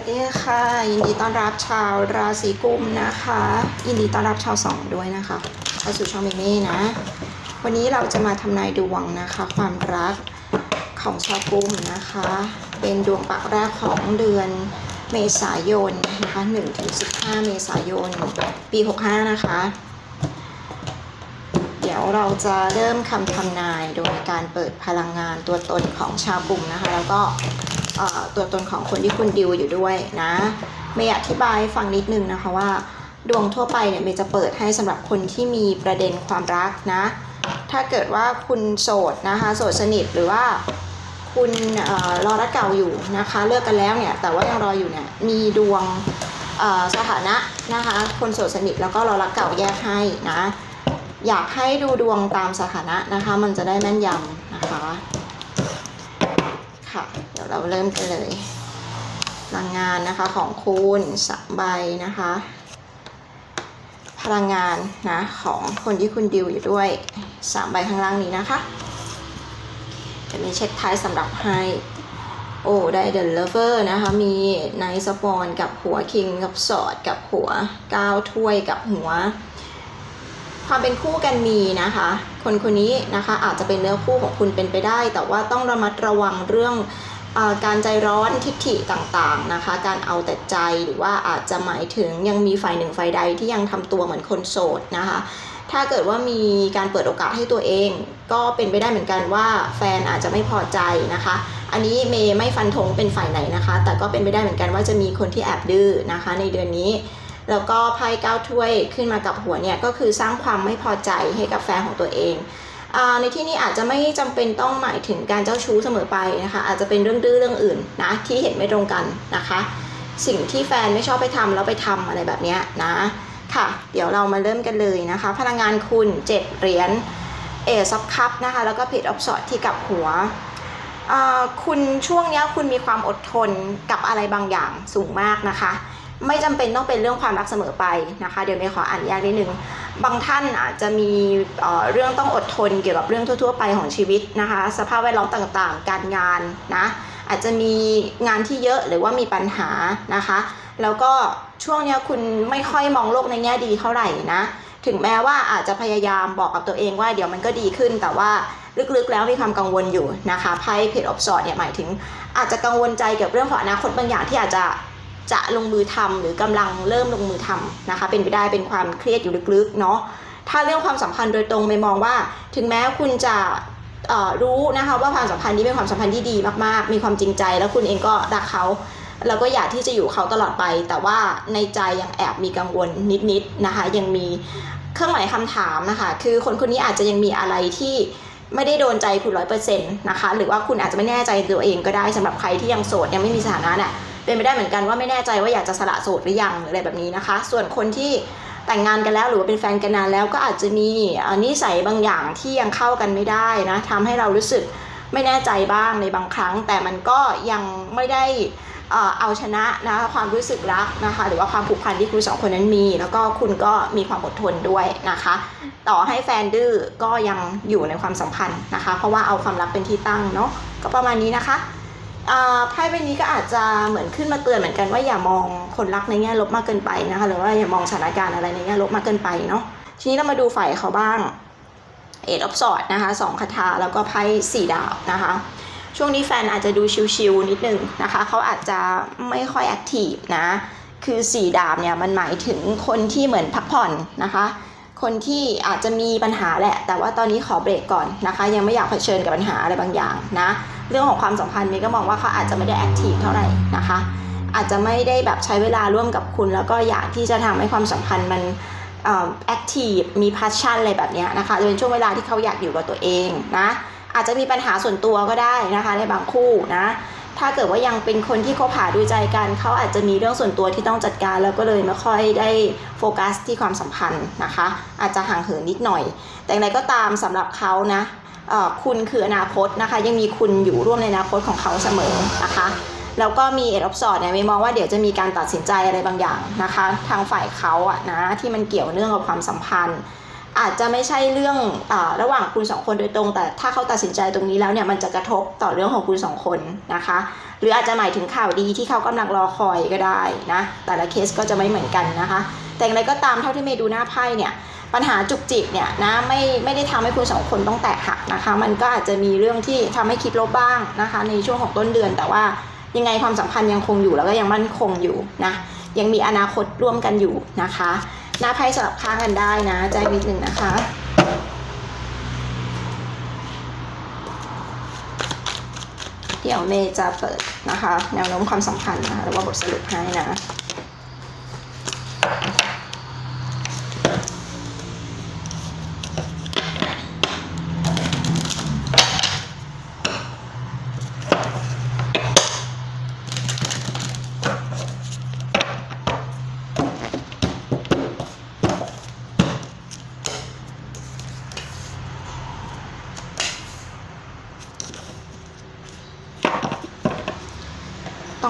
วัสดีค่ะ ยินดีต้อนรับชาวราศีกุมนะคะ ยินดีต้อนรับชาวสองด้วยนะคะเข้าสู่ช่องเมเม่นะ วันนี้เราจะมาทำนายดวงนะคะ ความรักของชาวกุมนะคะ เป็นดวงปากแรกของเดือนเมษายนนะคะ1-15 เมษายน ปี 65 นะคะ เดี๋ยวเราจะเริ่มคำทำนายโดยการเปิดพลังงานตัวตนของชาวกลุ่มนะคะ แล้วก็ ตัวตนของคนที่คุณดิวอยู่ด้วยนะเมย์อธิบายฟังนิดนึงนะคะว่า ดวงทั่วไปเนี่ยเมย์จะเปิดให้สำหรับคนที่มีประเด็นความรักนะ ถ้าเกิดว่าคุณโสดนะคะโสดสนิทหรือว่าคุณอรอรักเก่าอยู่นะคะเลิกกันแล้วเนี่ยแต่ว่ายังรออยู่เนี่ยมีดวงสถานะนะคะคนโสดสนิทแล้วก็รอรักเก่าแยกให้นะอยากให้ดูดวงตามสถานะนะคะ มันจะได้แม่นยำนะคะ ค่ะ เดี๋ยวเราเริ่มกันเลยพลังงานนะคะของคุณสามใบนะคะ พลังงานนะของคนที่คุณดิวอยู่ด้วยสามใบข้างล่างนี้นะคะจะมีเช็คท้ายสำหรับให้โอ้ได้เด e ลเวอร์นะคะ มีไนสปอนกับหัวคิงกับสอดกับหัวก้าวถ้วยกับหัว ความเป็นคู่กันมีนะคะ คนคนนี้นะคะอาจจะเป็นเนื้อคู่ของคุณเป็นไปได้ แต่ว่าต้องระมัดระวังเรื่องอการใจร้อนทิฐิต่างๆนะคะ การเอาแต่ใจหรือว่าอาจจะหมายถึงยังมีฝ่ายหนึ่งฝ่ายใดที่ยังทำตัวเหมือนคนโสดนะคะ ถ้าเกิดว่ามีการเปิดโอกาสให้ตัวเอง ก็เป็นไปได้เหมือนกันว่าแฟนอาจจะไม่พอใจนะคะ อันนี้เมย์ไม่ฟันธงเป็นฝ่ายไหนนะคะ แต่ก็เป็นไปได้เหมือนกันว่าจะมีคนที่แอบดื้อนะคะ ในเดือนนี้ แล้วก็ไพ่เก้าถ้วยขึ้นมากับหัวเนี่ยก็คือสร้างความไม่พอใจให้กับแฟนของตัวเองในที่นี้อาจจะไม่จำเป็นต้องหมายถึงการเจ้าชู้เสมอไปนะคะ อาจจะเป็นเรื่องดื้อเรื่องอื่นนะที่เห็นไม่ตรงกันนะคะ สิ่งที่แฟนไม่ชอบไปทำแล้วไปทำอะไรแบบนี้นะค่ะ เดี๋ยวเรามาเริ่มกันเลยนะคะ พลังงานคุณ7เหรียญเอซับคัพนะคะแล้วก็เพจออฟสอดที่กับหัวคุณช่วงนี้คุณมีความอดทนกับอะไรบางอย่างสูงมากนะคะ ไม่จำเป็นต้องเป็นเรื่องความรักเสมอไปนะคะ เดี๋ยวเมย์ขออ่านแยกนิดนึงบางท่านอาจจะมีเรื่องต้องอดทนเกี่ยวกับเรื่องทั่ว ๆ ไปของชีวิตนะคะ สภาพแวดล้อมต่างๆ การงานนะอาจจะมีงานที่เยอะหรือว่ามีปัญหานะคะ แล้วก็ช่วงนี้คุณไม่ค่อยมองโลกในแง่ดีเท่าไหร่นะถึงแม้ว่าอาจจะพยายามบอกกับตัวเองว่าเดี๋ยวมันก็ดีขึ้น แต่ว่าลึกๆแล้วมีความกังวลอยู่นะคะไพ่เพจออฟสอดเนี่ยหมายถึง อาจจะกังวลใจเกี่ยวกับเรื่องของอนาคตบางอย่างที่อาจจะ จะลงมือทำหรือกำลังเริ่มลงมือทำนะคะ เป็นไปได้เป็นความเครียดอยู่ลึกๆเนาะถ้าเรื่องความสัมพันธ์โดยตรงไม่มองว่า ถึงแม้คุณจะรู้นะคะว่าความสัมพันธ์นี้เป็นความสัมพันธ์ที่ดีมากๆ มีความจริงใจ แล้วคุณเองก็รักเขาแล้วก็อยากที่จะอยู่เขาตลอดไป แต่ว่าในใจยังแอบมีกังวลนิดๆนะคะ ยังมีเครื่องหมายคำถามนะคะ คือคนคนนี้อาจจะยังมีอะไรที่ไม่ได้โดนใจคุณร้อยเปอร์เซ็นต์นะคะ หรือว่าคุณอาจจะไม่แน่ใจตัวเองก็ได้สำหรับใครที่ยังโสดยังไม่มีสถานะเนี่ย เป็นไปได้เหมือนกันว่าไม่แน่ใจว่าอยากจะสละโสดหรือยังหรืออะไรแบบนี้นะคะ ส่วนคนที่แต่งงานกันแล้วหรือว่าเป็นแฟนกันนานแล้วก็อาจจะมีนิสัยบางอย่างที่ยังเข้ากันไม่ได้นะทำให้เรารู้สึกไม่แน่ใจบ้างในบางครั้ง แต่มันก็ยังไม่ได้เอาชนะนะคะความรู้สึกรักนะคะหรือว่าความผูกพันที่คุณสองคนนั้นมี แล้วก็คุณก็มีความอดทนด้วยนะคะ ต่อให้แฟนดื้อก็ยังอยู่ในความสัมพันธ์นะคะ เพราะว่าเอาความรักเป็นที่ตั้งเนาะก็ประมาณนี้นะคะ ไพ่ใบนี้ก็อาจจะเหมือนขึ้นมาเตือนเหมือนกันว่าอย่ามองคนรักในแง่ลบมากเกินไปนะคะหรือว่าอย่ามองสถานการณ์อะไรในแง่ลบมากเกินไปเนาะทีนี้เรามาดูฝ่ายเขาบ้างเอ็ดออฟสอดนะคะสองคาถาแล้วก็ไพ่สี่ดาบนะคะช่วงนี้แฟนอาจจะดูชิวๆนิดนึงนะคะเขาอาจจะไม่ค่อยแอคทีฟนะคือสี่ดาบเนี่ยมันหมายถึงคนที่เหมือนพักผ่อนนะคะ คนที่อาจจะมีปัญหาแหละ แต่ว่าตอนนี้ขอเบรกก่อนนะคะ ยังไม่อยากเผชิญกับปัญหาอะไรบางอย่างนะ เรื่องของความสัมพันธ์มย์ก็มองว่าเขาอาจจะไม่ได้แอคทีฟเท่าไหร่นะคะ อาจจะไม่ได้แบบใช้เวลาร่วมกับคุณ แล้วก็อยากที่จะทำให้ความสัมพันธ์มันแอคทีฟมีพ a ชชั่นอะไรแบบนี้นะคะจะเป็นช่วงเวลาที่เขาอยากอยู่กับตัวเองนะ อาจจะมีปัญหาส่วนตัวก็ได้นะคะในบางคู่นะ ถ้าเกิดว่ายังเป็นคนที่คบหาดูใจกัน เขาอาจจะมีเรื่องส่วนตัวที่ต้องจัดการ แล้วก็เลยไม่ค่อยได้โฟกัสที่ความสัมพันธ์นะคะ อาจจะห่างเหินนิดหน่อย แต่อย่างไรก็ตามสำหรับเขานะคุณคืออนาคตนะคะ ยังมีคุณอยู่ร่วมในอนาคตของเขาเสมอนะคะแล้วก็มีเอ็ดออฟสอดเนี่ยไม่มองว่าเดี๋ยวจะมีการตัดสินใจอะไรบางอย่างนะคะ ทางฝ่ายเขาอะนะที่มันเกี่ยวเนื่องกับความสัมพันธ์ อาจจะไม่ใช่เรื่องอระหว่างคุณสองคนโดยตรง แต่ถ้าเขาตัดสินใจตรงนี้แล้วเนี่ยมันจะกระทบต่อเรื่องของคุณสองคนนะคะ หรืออาจจะหมายถึงข่าวดีที่เขากำลังรอคอยก็ได้นะแต่ละเคสก็จะไม่เหมือนกันนะคะ แต่อย่างไรก็ตามเท่าที่เมย์ดูหน้าไพ่เนี่ยปัญหาจุกจิกเนี่ยนะไม่ไม่ได้ทำให้คุณสองคนต้องแตกหักนะคะ มันก็อาจจะมีเรื่องที่ทำให้คิดลบบ้างนะคะ ในช่วงของต้นเดือน แต่ว่ายังไงความสัมพันธ์ยังคงอยู่แล้วก็ยังมั่นคงอยู่นะยังมีอนาคตร่วมกันอยู่นะคะ หน้าไพ่สลับข้างกันได้นะ ใจนิดหนึ่งนะคะเดี๋ยวเมย์จะเปิดนะคะ แนวโน้มความสัมพันธ์นะคะแล้วก็บทสรุปให้นะ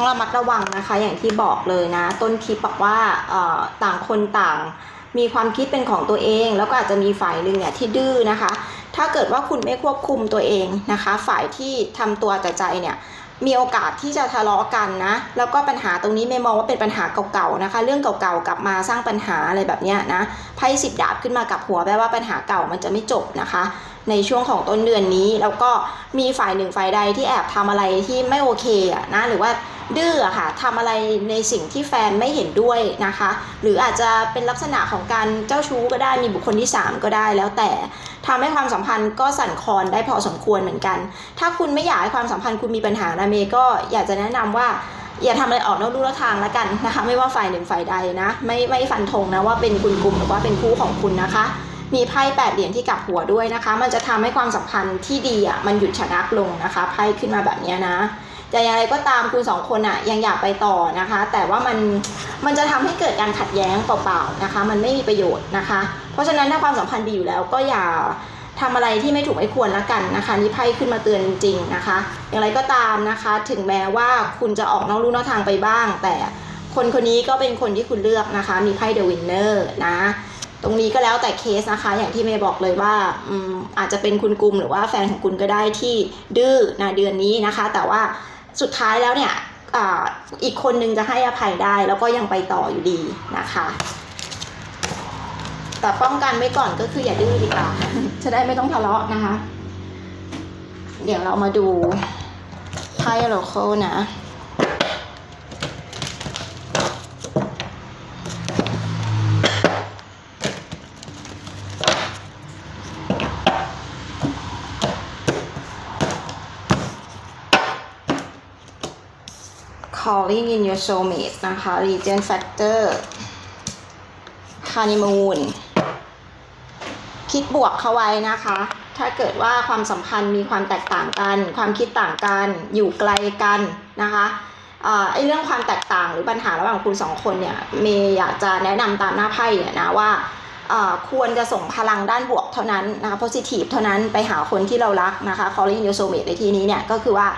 ระมัดระวังนะคะ อย่างที่บอกเลยนะ ต้นคลิปบอกว่าต่างคนต่างมีความคิดเป็นของตัวเอง แล้วก็อาจจะมีฝ่ายหนึ่งเนี่ยที่ดื้อนะคะ ถ้าเกิดว่าคุณไม่ควบคุมตัวเองนะคะ ฝ่ายที่ทำตัวแต่ใจเนี่ยมีโอกาสที่จะทะเลาะกันนะ แล้วก็ปัญหาตรงนี้ไม่มองว่าเป็นปัญหาเก่าๆนะคะ เรื่องเก่าๆกลับมาสร้างปัญหาอะไรแบบนี้นะ ไพ่สิบดาบขึ้นมากับหัวแปลว่าปัญหาเก่ามันจะไม่จบนะคะ ในช่วงของต้นเดือนนี้ แล้วก็มีฝ่ายหนึ่งฝ่ายใดที่แอบทำอะไรที่ไม่โอเคอะนะ หรือว่า ดื้อค่ะทำอะไรในสิ่งที่แฟนไม่เห็นด้วยนะคะ หรืออาจจะเป็นลักษณะของการเจ้าชู้ก็ได้มีบุคคลที่ 3 ก็ได้แล้วแต่ทำให้ความสัมพันธ์ก็สั่นคลอนได้พอสมควรเหมือนกัน ถ้าคุณไม่อยากให้ความสัมพันธ์คุณมีปัญหานะเมย์ก็อยากจะแนะนำว่าอย่าทำอะไรออกนอกลู่นอกทางแล้วกันนะคะ ไม่ว่าฝ่ายหนึ่งฝ่ายใดนะ ไม่ไม่ฟันธงนะว่าเป็นคุณกลุ่มหรือว่าเป็นคู่ของคุณนะคะ มีไพ่แปดเหรียญที่กลับหัวด้วยนะคะ มันจะทำให้ความสัมพันธ์ที่ดีอะมันหยุดชะงักลงนะคะไพ่ขึ้นมาแบบนี้นะ แต่อย่างไรก็ตามคุณสองคนอะยังอยากไปต่อนะคะ แต่ว่ามันมันจะทำให้เกิดการขัดแย้งเปล่าๆนะคะ มันไม่มีประโยชน์นะคะ เพราะฉะนั้นถ้าความสัมพันธ์ดีอยู่แล้วก็อย่าทำอะไรที่ไม่ถูกไม่ควรละกันนะคะนี่ไพ่ขึ้นมาเตือนจริงๆนะคะ อย่างไรก็ตามนะคะ ถึงแม้ว่าคุณจะออกนอกลู่นอกทางไปบ้าง แต่คนคนนี้ก็เป็นคนที่คุณเลือกนะคะ มีไพ่เดอะวินเนอร์นะตรงนี้ก็แล้วแต่เคสนะคะ อย่างที่เมย์บอกเลยว่าออาจจะเป็นคุณกุมหรือว่าแฟนของคุณก็ได้ที่ดื้อนะเดือนนี้นะคะ แต่ว่า สุดท้ายแล้วเนี่ยออีกคนนึงจะให้อภัยได้แล้วก็ยังไปต่ออยู่ดีนะคะ แต่ป้องกันไว้ก่อนก็คืออย่าดื้อดีกว่าจะได้ไม่ต้องทะเลาะนะคะ เดี๋ยวเรามาดูไพ่โลโคนะ calling in your soulmate นะคะ Regent Factor honeymoon คิดบวกเข้าไว้นะคะ ถ้าเกิดว่าความสัมพันธ์มีความแตกต่างกัน ความคิดต่างกัน อยู่ไกลกันนะคะไอ้เรื่องความแตกต่างหรือปัญหาระหว่างคุณสองคนเนี่ยเมย์อยากจะแนะนำตามหน้าไพ่เนี่ยนะว่าควรจะส่งพลังด้านบวกเท่านั้นนะคะ positive เท่านั้นไปหาคนที่เรารักนะคะ calling your soulmate ในที่นี้เนี่ยก็คือว่า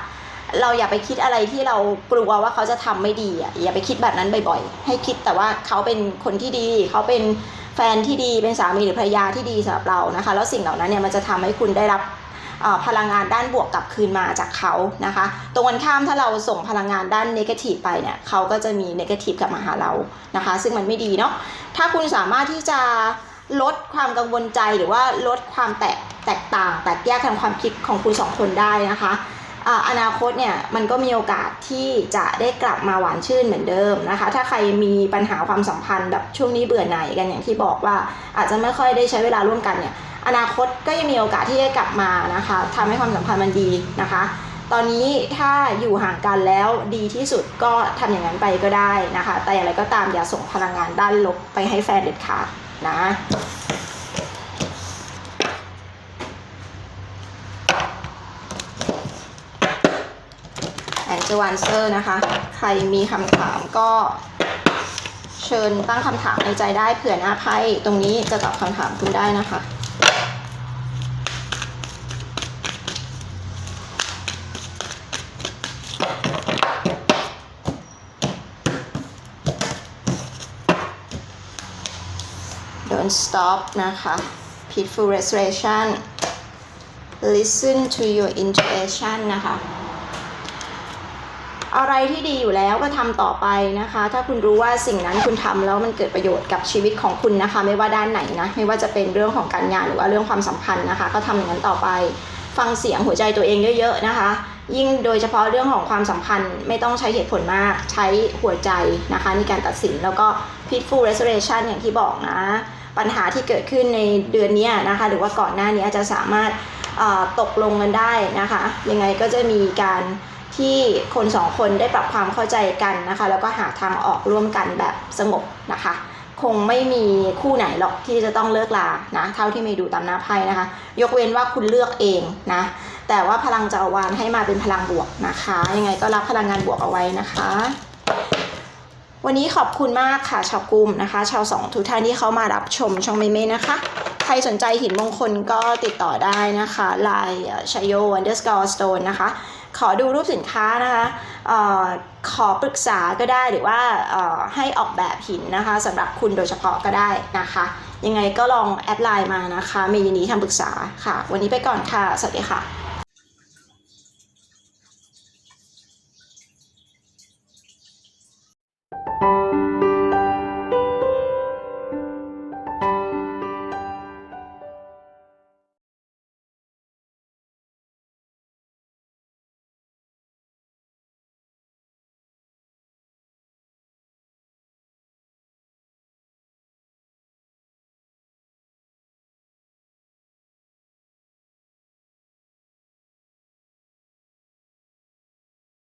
เราอย่าไปคิดอะไรที่เรากลัวว่าเขาจะทำไม่ดีอะอย่าไปคิดแบบนั้นบ่อยๆ ให้คิดแต่ว่าเขาเป็นคนที่ดี เขาเป็นแฟนที่ดีเป็นสามีหรือภรรยาที่ดีสำหรับเรานะคะ แล้วสิ่งเหล่านั้นเนี่ยมันจะทำให้คุณได้รับพลังงานด้านบวกกลับคืนมาจากเขานะคะ ตรงกันข้ามถ้าเราส่งพลังงานด้านเนกาทีฟไปเนี่ยเขาก็จะมีเนกาทีฟกลับมาหาเรานะคะ ซึ่งมันไม่ดีเนาะถ้าคุณสามารถที่จะลดความกังวลใจหรือว่าลดความแตกแตกต่าง แตกแยกทางความคิดของคุณสองคนได้นะคะ อนาคตเนี่ยมันก็มีโอกาสที่จะได้กลับมาหวานชื่นเหมือนเดิมนะคะ ถ้าใครมีปัญหาความสัมพันธ์แบบช่วงนี้เบื่อหน่ายกันอย่างที่บอกว่า อาจจะไม่ค่อยได้ใช้เวลาร่วมกันเนี่ยอนาคตก็ยังมีโอกาสที่จะกลับมานะคะทำให้ความสัมพันธ์มันดีนะคะ ตอนนี้ถ้าอยู่ห่างกันแล้วดีที่สุดก็ทำอย่างนั้นไปก็ได้นะคะ แต่อย่างไรก็ตามอย่าส่งพลังงานด้านลบไปให้แฟนเด็ดขาดนะ แอนเจวันเซอร์นะคะ ใครมีคำถามก็เชิญตั้งคำถามในใจได้เผื่อหน้าไพ่ตรงนี้จะตอบคำถามคุณได้นะคะ Don't stop นะคะ peaceful restoration listen to your intuition นะคะ อะไรที่ดีอยู่แล้วก็ทำต่อไปนะคะ ถ้าคุณรู้ว่าสิ่งนั้นคุณทำแล้วมันเกิดประโยชน์กับชีวิตของคุณนะคะ ไม่ว่าด้านไหนนะ ไม่ว่าจะเป็นเรื่องของการงานหรือว่าเรื่องความสัมพันธ์นะคะ ก็ทำอย่างนั้นต่อไป ฟังเสียงหัวใจตัวเองเยอะ ๆนะคะ ยิ่งโดยเฉพาะเรื่องของความสัมพันธ์ไม่ต้องใช้เหตุผลมากใช้หัวใจนะคะในการตัดสินแล้วก็ peaceful restoration อย่างที่บอกนะ ปัญหาที่เกิดขึ้นในเดือนนี้นะคะ หรือว่าก่อนหน้านี้จะสามารถตกลงกันได้นะคะ ยังไงก็จะมีการ ที่คนสองคนได้ปรับความเข้าใจกันนะคะ แล้วก็หาทางออกร่วมกันแบบสงบนะคะ คงไม่มีคู่ไหนหรอกที่จะต้องเลิกลานะเท่าที่เมย์ดูตามหน้าไพ่นะคะ ยกเว้นว่าคุณเลือกเองนะแต่ว่าพลังจักรวาลให้มาเป็นพลังบวกนะคะ ยังไงก็รับพลังงานบวกเอาไว้นะคะวันนี้ขอบคุณมากค่ะชาวกลุ่มนะคะ ชาวสองทุกท่านที่เข้ามารับชมช่องเมเม่นะคะ ใครสนใจหินมงคลก็ติดต่อได้นะคะ ไลน์ชัยโย underscore stone นะคะ ขอดูรูปสินค้านะคะออขอปรึกษาก็ได้หรือว่าออให้ออกแบบหินนะคะสำหรับคุณโดยเฉพาะก็ได้นะคะ ยังไงก็ลองแอดไลน์มานะคะเมย์ยินดีทำปรึกษาค่ะ วันนี้ไปก่อนค่ะ สวัสดีค่ะ